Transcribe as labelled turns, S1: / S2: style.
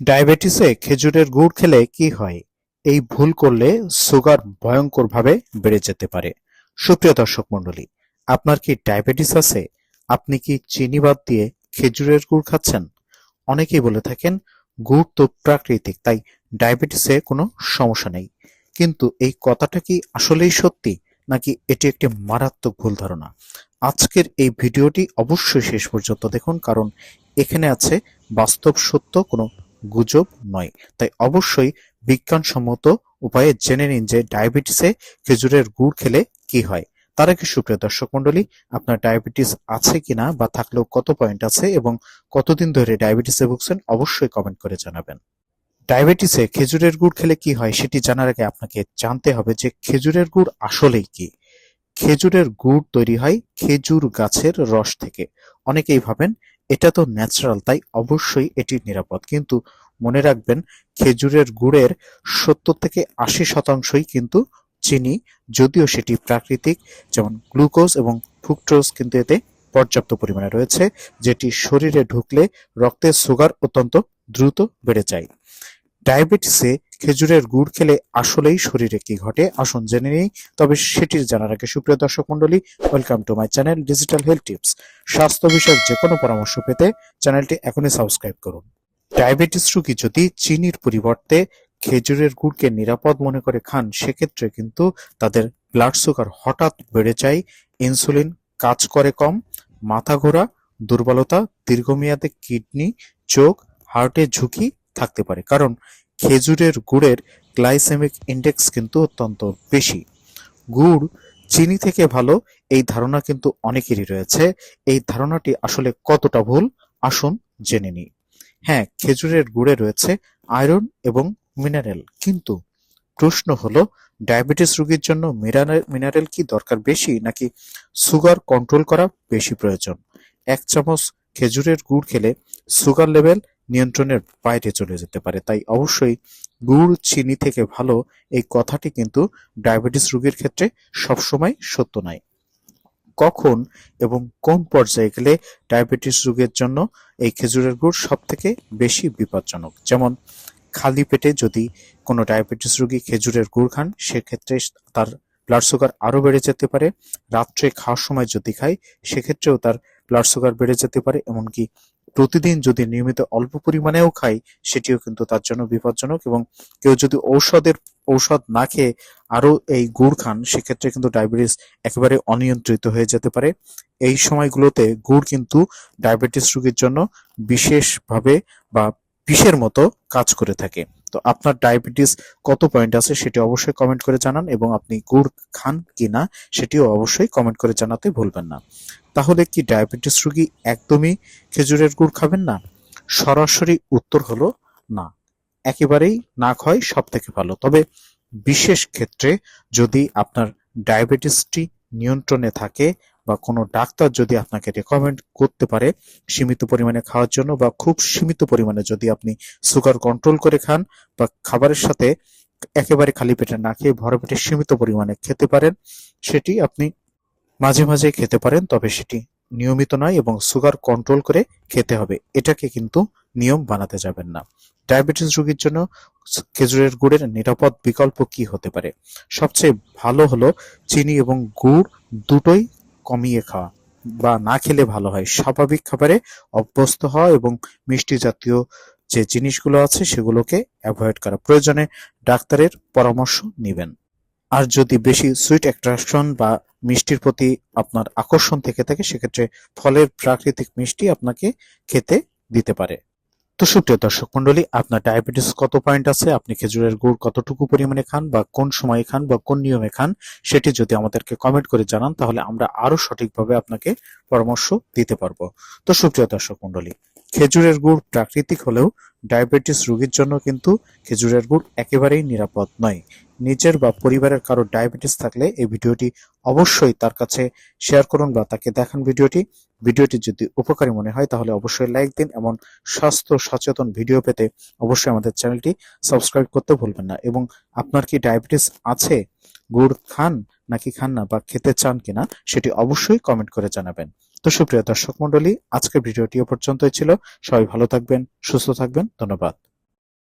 S1: ডায়াবেটিসে খেজুরের গুড় খেলে কি হয়? এই ভুল করলে সুগার ভয়ঙ্করভাবে বেড়ে যেতে পারে। সুপ্রিয় দর্শক মণ্ডলী, আপনার কি ডায়াবেটিস আছে? আপনি কি চিনি বাদ দিয়ে খেজুরের গুড় খাচ্ছেন? অনেকেই বলে থাকেন, গুড় তো প্রাকৃতিক, তাই ডায়াবেটিসে কোনো সমস্যা নেই। কিন্তু এই কথাটা কি আসলেই সত্যি, নাকি এটি একটি মারাত্মক ভুল ধারণা? আজকের এই ভিডিওটি অবশ্যই শেষ পর্যন্ত দেখুন, কারণ এখানে আছে বাস্তব সত্য, কোনো গুজব নয়। তাই অবশ্যই বিজ্ঞানসম্মত উপায়ে জেনে নিন যে ডায়াবেটিসে খেজুরের গুড় খেলে কি হয়। তার আগে সুপ্রিয় দর্শক মণ্ডলী, আপনার ডায়াবেটিস আছে কিনা বা থাকলেও কত পয়েন্ট আছে এবং কতদিন ধরে ডায়াবেটিসে ভুগছেন অবশ্যই কমেন্ট করে জানাবেন। ডায়াবেটিসে খেজুরের গুড় খেলে কি হয় সেটি জানার আগে আপনাকে জানতে হবে যে খেজুরের গুড় আসলেই কি। খেজুরের গুড় তৈরি হয় খেজুর গাছের রস থেকে। অনেকেই ভাবেন এটা তো ন্যাচারাল তাই অবশ্যই এটি নিরাপদ। কিন্তু মনে রাখবেন, খেজুরের গুড়ের সত্তর থেকে আশি শতাংশই কিন্তু চিনি, যদিও সেটি প্রাকৃতিক, যেমন গ্লুকোজ এবং ফ্রুক্টোজ কিন্তু এতে পর্যাপ্ত পরিমাণে রয়েছে, যেটি শরীরে ঢুকলে রক্তের সুগার অত্যন্ত দ্রুত বেড়ে যায়। ডায়াবেটিসে খেজুরের গুড় খেলে আসলেই শরীরে কি ঘটে? আসুন জেনে নিই। তবে সেটির জানার আগে সুপ্রিয় দর্শক মণ্ডলী welcome to my channel digital health tips স্বাস্থ্য বিষয়ক যে কোনো পরামর্শ পেতে চ্যানেলটি এখনই সাবস্ক্রাইব করুন। ডায়াবেটিস রোগী যদি চিনির পরিবর্তে খেজুরের গুড়কে নিরাপদ মনে করে খান, সেক্ষেত্রে কিন্তু তাদের ব্লাড সুগার হঠাৎ বেড়ে যায় ইনসুলিন কাজ করে কম, মাথা ঘোরা, দুর্বলতা, দীর্ঘমেয়াদে কিডনি চোখ হার্টের ঝুঁকি থাকতে পারে। কারণ খেজুরের গুড়ের গ্লাইসেমিক ইন্ডেক্স কিন্তু অত্যন্ত বেশি। গুড় চিনি থেকে ভালো, এই ধারণা কিন্তু অনেকেরই রয়েছে। এই ধারণাটি আসলে কতটা ভুল, আসুন জেনে নিই। হ্যাঁ খেজুরের গুড়ে রয়েছে আয়রন এবং মিনারেল, কিন্তু প্রশ্ন হলো, ডায়াবেটিস রোগীর জন্য মিনারেল মিনারেল কি দরকার বেশি, নাকি সুগার কন্ট্রোল করা বেশি প্রয়োজন? এক চামচ খেজুরের গুড় খেলে সুগার লেভেল নিয়ন্ত্রণের বাইরে চলে যেতে পারে। তাই অবশ্যই গুড়, চিনি থেকে ভালো এই কথাটি কিন্তু ডায়াবেটিস রোগীর ক্ষেত্রে সবসময় সত্য নয়। কখন এবং কোন পর্যায়ে গেলে ডায়াবেটিস রোগের জন্য এই খেজুরের গুড় সব থেকে বেশি বিপজ্জনক? যেমন, খালি পেটে যদি কোনো ডায়াবেটিস রোগী খেজুরের গুড় খান, সেক্ষেত্রে তার ব্লাড সুগার আরও বেড়ে যেতে পারে। রাত্রে খাওয়ার সময় যদি খায়, সেক্ষেত্রেও তার ব্লাড সুগার বেড়ে যেতে পারে। এমনকি প্রতিদিন যদি নিয়মিত অল্প পরিমাণেও খাই, সেটিও কিন্তু তার জন্য বিপজ্জনক এবং কেউ যদি ঔষধের ঔষধ না খেয়ে আরও এই গুড় খান, সেক্ষেত্রে কিন্তু ডায়াবেটিস একেবারে অনিয়ন্ত্রিত হয়ে যেতে পারে। এই সময়গুলোতে গুড় কিন্তু ডায়াবেটিস রোগীর জন্য বিশেষভাবে বা বিষের মতো কাজ করে থাকে। তো আপনার ডায়াবেটিস কত পয়েন্ট আছে সেটি অবশ্যই কমেন্ট করে জানান এবং আপনি গুড় খান কি না সেটিও অবশ্যই কমেন্ট করে জানাতে ভুলবেন না। তাহলে কি ডায়াবেটিস রোগী একদমই খেজুরের গুড় খাবেন না? সরাসরি উত্তর হলো না। একেবারেই না খাওয়াই সব থেকে ভালো। তবে বিশেষ ক্ষেত্রে যদি আপনার ডায়াবেটিসটি নিয়ন্ত্রণে থাকে বা কোনো ডাক্তার যদি আপনাকে রেকমেন্ড করতে পারে সীমিত পরিমাণে খাওয়ার জন্য বা খুব সীমিত পরিমাণে যদি আপনি সুগার কন্ট্রোল করে খান বা খাবারের সাথে একেবারে খালি পেটে না খেয়ে ভরা পেটে সীমিত পরিমাণে খেতে পারেন, সেটি আপনি মাঝে মাঝে খেতে পারেন, তবে সেটি নিয়মিত নয় এবং সুগার কন্ট্রোল করে খেতে হবে। এটাকে কিন্তু নিয়ম বানাতে যাবেন না। ডায়াবেটিস রোগীর জন্য খেজুরের গুড়ের নিরাপদ বিকল্প কি হতে পারে? সবচেয়ে ভালো হলো চিনি এবং গুড় দুটোই কমিয়ে খাওয়া বা না খেলে ভালো হয়। স্বাভাবিক খাবারে অভ্যস্ত হওয়া এবং মিষ্টি জাতীয় যে জিনিসগুলো আছে সেগুলোকে অ্যাভয়েড করা। প্রয়োজনে ডাক্তারের পরামর্শ নেবেন। আর যদি বেশি সুইট অ্যাট্রাকশন বা মিষ্টির প্রতি আপনার আকর্ষণ থেকে থাকে, সেক্ষেত্রে ফলের প্রাকৃতিক মিষ্টি আপনাকে খেতে দিতে পারে। তো সুপ্রিয় দর্শক মন্ডলী, আপনার ডায়াবেটিস কত পয়েন্ট আছে? আপনি খেজুরের গুড় কতটুকু পরিমাণে খান বা কোন সময়ে খান বা কোন নিয়মে খান সেটি যদি আমাদেরকে কমেন্ট করে জানান, তাহলে আমরা আরও সঠিকভাবে আপনাকে পরামর্শ দিতে পারব। তো সুপ্রিয় দর্শক মন্ডলী খেজুরের গুড় প্রাকৃতিক হলেও ডায়াবেটিস রোগীর জন্য কিন্তু খেজুরের গুড় একেবারেই নিরাপদ নয়। নিজের বা পরিবারের কারও ডায়াবেটিস থাকলে এই ভিডিওটি অবশ্যই তার কাছে শেয়ার করুন বা তাকে দেখান ভিডিওটি। ভিডিওটি যদি উপকারী মনে হয় তাহলে অবশ্যই লাইক দিন এমন স্বাস্থ্য সচেতন ভিডিও পেতে অবশ্যই আমাদের চ্যানেলটি সাবস্ক্রাইব করতে ভুলবেন না। এবং আপনার কি ডায়াবেটিস আছে, গুড় খান নাকি খান না বা খেতে চান কিনা সেটি অবশ্যই কমেন্ট করে জানাবেন। তো সুপ্রিয় দর্শক মন্ডলী আজকের ভিডিওটি পর্যন্তই ছিল। সবাই ভালো থাকবেন সুস্থ থাকবেন। ধন্যবাদ।